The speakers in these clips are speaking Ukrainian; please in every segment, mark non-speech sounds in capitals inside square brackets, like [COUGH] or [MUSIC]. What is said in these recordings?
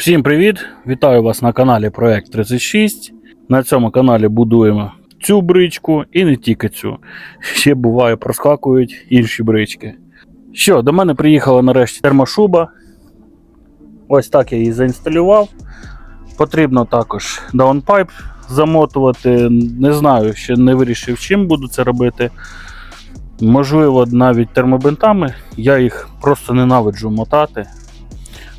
Всім привіт! Вітаю вас на каналі Проект 36. На цьому каналі будуємо цю бричку і не тільки цю. Ще буває, проскакують інші брички. Що, до мене приїхала нарешті термошуба. Ось так я її заінсталював. Потрібно також даунпайп замотувати. Не знаю, ще не вирішив, чим буду це робити. Можливо, навіть термобинтами. Я їх просто ненавиджу мотати.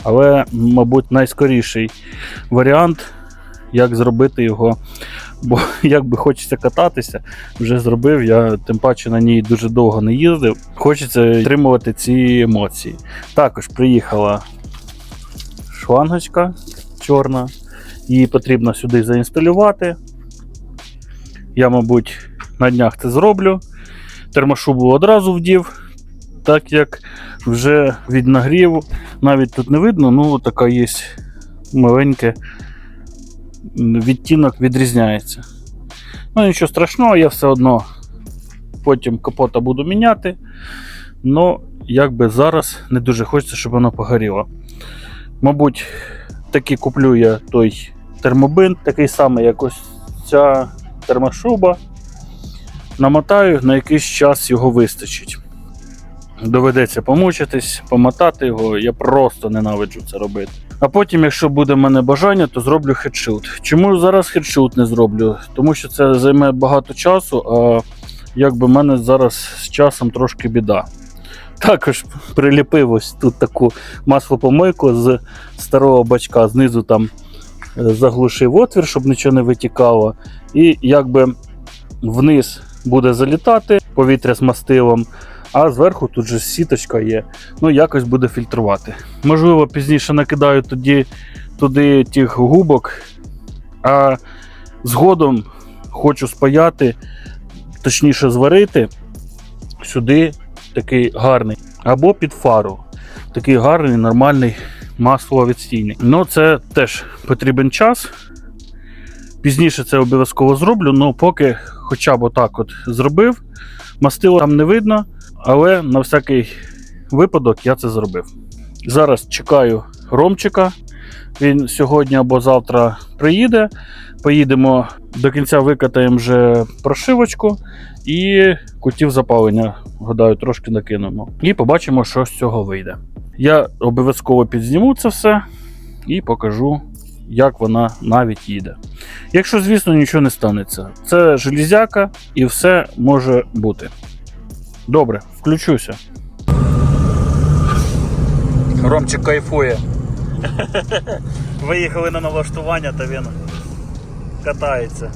Але, мабуть, найскоріший варіант, як зробити його. Бо [LAUGHS] як би хочеться кататися, вже зробив. Я тим паче на ній дуже довго не їздив. Хочеться отримувати ці емоції. Також приїхала шлангочка чорна. Її потрібно сюди заінсталювати. Я, мабуть, на днях це зроблю. Термошубу одразу вдів, так як вже від нагріву навіть тут не видно, ну така є маленьке відтінок відрізняється. Ну нічого страшного, я все одно потім капота буду міняти. Ну, якби зараз не дуже хочеться, щоб воно погоріло. Мабуть, таки куплю я той термобин, такий самий, як ось ця термошуба. Намотаю, на якийсь час його вистачить. Доведеться помучитись, помотати його. Я просто ненавиджу це робити. А потім, якщо буде в мене бажання, то зроблю хедшут. Чому зараз хедшут не зроблю? Тому що це займе багато часу, а якби в мене зараз з часом трошки біда. Також приліпив ось тут таку маслопомийку з старого бачка. Знизу там е, заглушив отвір, щоб нічого не витікало. І якби вниз буде залітати повітря з мастилом а зверху тут же сіточка є. Ну, якось буде фільтрувати. Можливо, пізніше накидаю тоді туди тих губок, а згодом хочу спаяти, точніше зварити сюди такий гарний. Або під фару. Такий гарний, нормальний масловідстійник. Ну, це теж потрібен час. Пізніше це обов'язково зроблю, але поки хоча б отак от зробив. Мастила там не видно, але на всякий випадок я це зробив. Зараз чекаю Ромчика. Він сьогодні або завтра приїде. Поїдемо до кінця викатаємо вже прошивочку і кутів запалення, гадаю, трошки накинемо. І побачимо, що з цього вийде. Я обов'язково підзніму це все і покажу, як вона навіть їде. Якщо, звісно, нічого не станеться, це железяка і все може бути. Добре, включуся. Ромчик кайфує. [LAUGHS] Виїхали на налаштування, та він катається.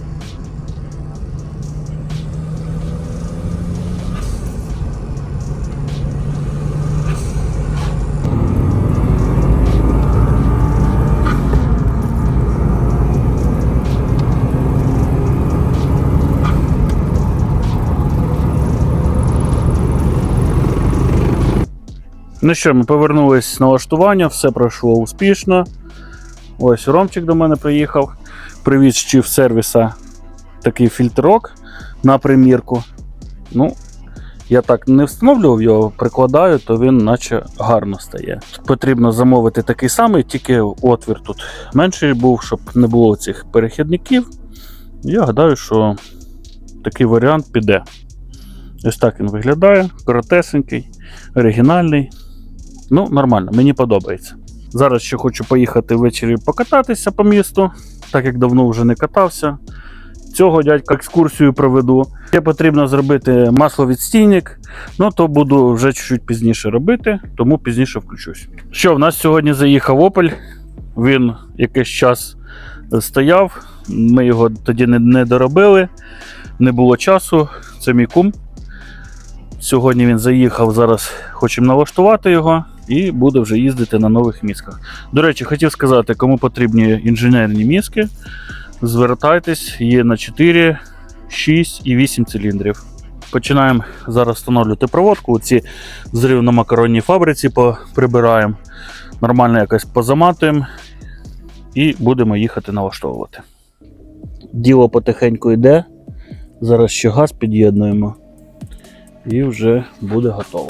Ну що, ми повернулись з налаштування, все пройшло успішно. Ось Ромчик до мене приїхав. Привіз в сервіса такий фільтрок на примірку. Ну, я так не встановлював його, прикладаю, то він наче гарно стає. Потрібно замовити такий самий, тільки отвір тут менший був, щоб не було цих перехідників. Я гадаю, що такий варіант піде. Ось так він виглядає, коротесенький, оригінальний. Ну, нормально, мені подобається. Зараз ще хочу поїхати ввечері покататися по місту, так як давно вже не катався. Цього дядька екскурсію проведу. Ще потрібно зробити масловідстійник, ну то буду вже чуть-чуть пізніше робити, тому пізніше включусь. Що, в нас сьогодні заїхав Opel. Він якийсь час стояв, ми його тоді не, не доробили, не було часу. Це мій кум. Сьогодні він заїхав, зараз хочемо налаштувати його і буде вже їздити на нових місках. До речі, хотів сказати, кому потрібні інженерні міски, звертайтесь, є на 4, 6 і 8 циліндрів. Починаємо зараз встановлювати проводку. Ці зрив на макаронній фабриці прибираємо, нормально якось позаматуємо і будемо їхати налаштовувати. Діло потихеньку йде. Зараз ще газ під'єднуємо і вже буде готово.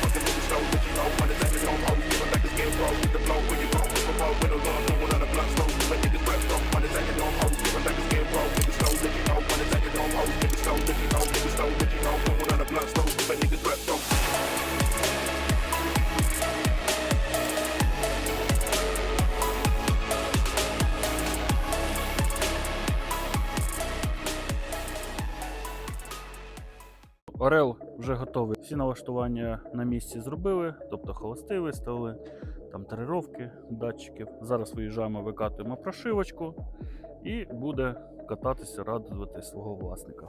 Орел вже готовий. Всі налаштування на місці зробили, тобто холости виставили, там тренировки датчиків. Зараз виїжджаємо, викатуємо прошивочку і буде кататися, радувати свого власника.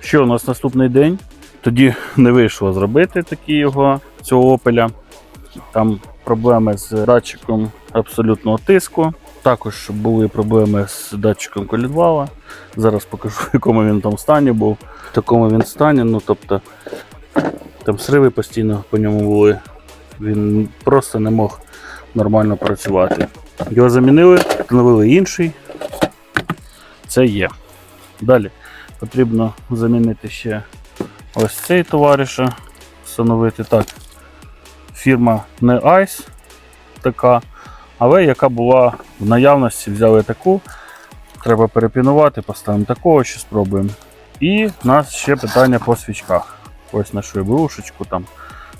Що у нас наступний день? Тоді не вийшло зробити такі його цього опеля. Там проблеми з датчиком абсолютного тиску. Також були проблеми з датчиком колінвала. Зараз покажу, в якому він там стані був. В такому він стані, ну тобто там сриви постійно по ньому були. Він просто не мог нормально працювати. Його замінили, встановили інший. Це є. Далі потрібно замінити ще ось цей товариша. Встановити так. Фірма не Ice така, але яка була в наявності, взяли таку. Треба перепінувати, поставимо такого, ще спробуємо. І в нас ще питання по свічках. Ось нашу БУшечку там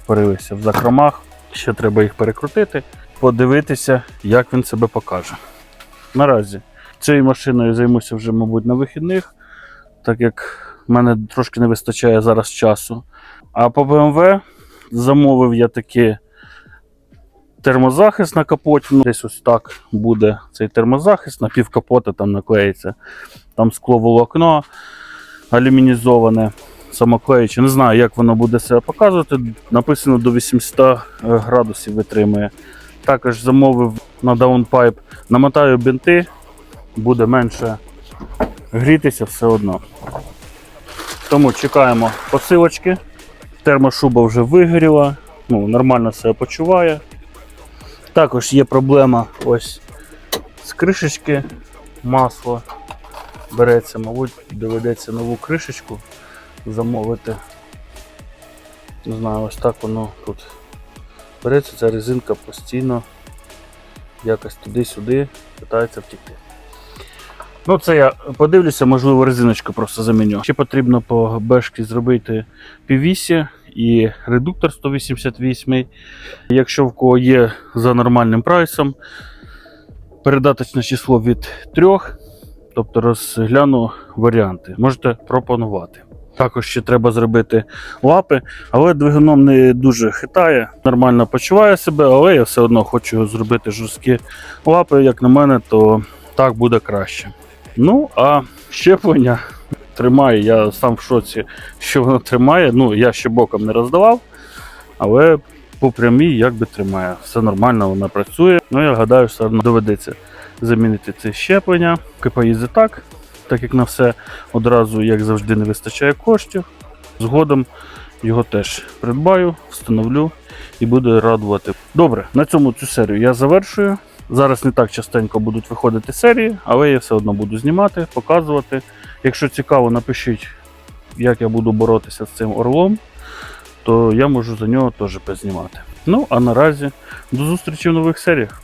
порилися в закромах. Ще треба їх перекрутити, подивитися, як він себе покаже. Наразі цією машиною займуся вже, мабуть, на вихідних, так як в мене трошки не вистачає зараз часу. А по BMW замовив я таки термозахист на капоті. Ну, Десь ось так буде цей термозахист, на пів капота там наклеїться. Там скло волокно алюмінізоване, самоклеюче. Не знаю, як воно буде себе показувати. Написано до 800 градусів витримує. Також замовив на даунпайп, намотаю бінти, буде менше грітися все одно. Тому чекаємо посилочки. Термошуба вже вигоріла, ну, нормально себе почуває. Також є проблема ось з кришечки, масло береться, мабуть, доведеться нову кришечку замовити. Не знаю, ось так воно тут береться, ця резинка постійно якось туди-сюди питається втікти. Ну, це я подивлюся, можливо, резиночку просто заміню. Ще потрібно по бешки зробити піввісі і редуктор 188. Якщо в кого є за нормальним прайсом, передаточне число від 3, тобто розгляну варіанти. Можете пропонувати. Також ще треба зробити лапи, але двигуном не дуже хитає, нормально почуває себе, але я все одно хочу зробити жорсткі лапи, як на мене, то так буде краще. Ну, а щеплення тримає. Я сам в шоці, що воно тримає. Ну, я ще боком не роздавав, але по прямій якби тримає. Все нормально, вона працює. Ну, я гадаю, все одно доведеться замінити це щеплення. Поки так, так як на все одразу, як завжди, не вистачає коштів. Згодом його теж придбаю, встановлю і буду радувати. Добре, на цьому цю серію я завершую. Зараз не так частенько будуть виходити серії, але я все одно буду знімати, показувати. Якщо цікаво, напишіть, як я буду боротися з цим орлом, то я можу за нього теж познімати. Ну, а наразі до зустрічі в нових серіях.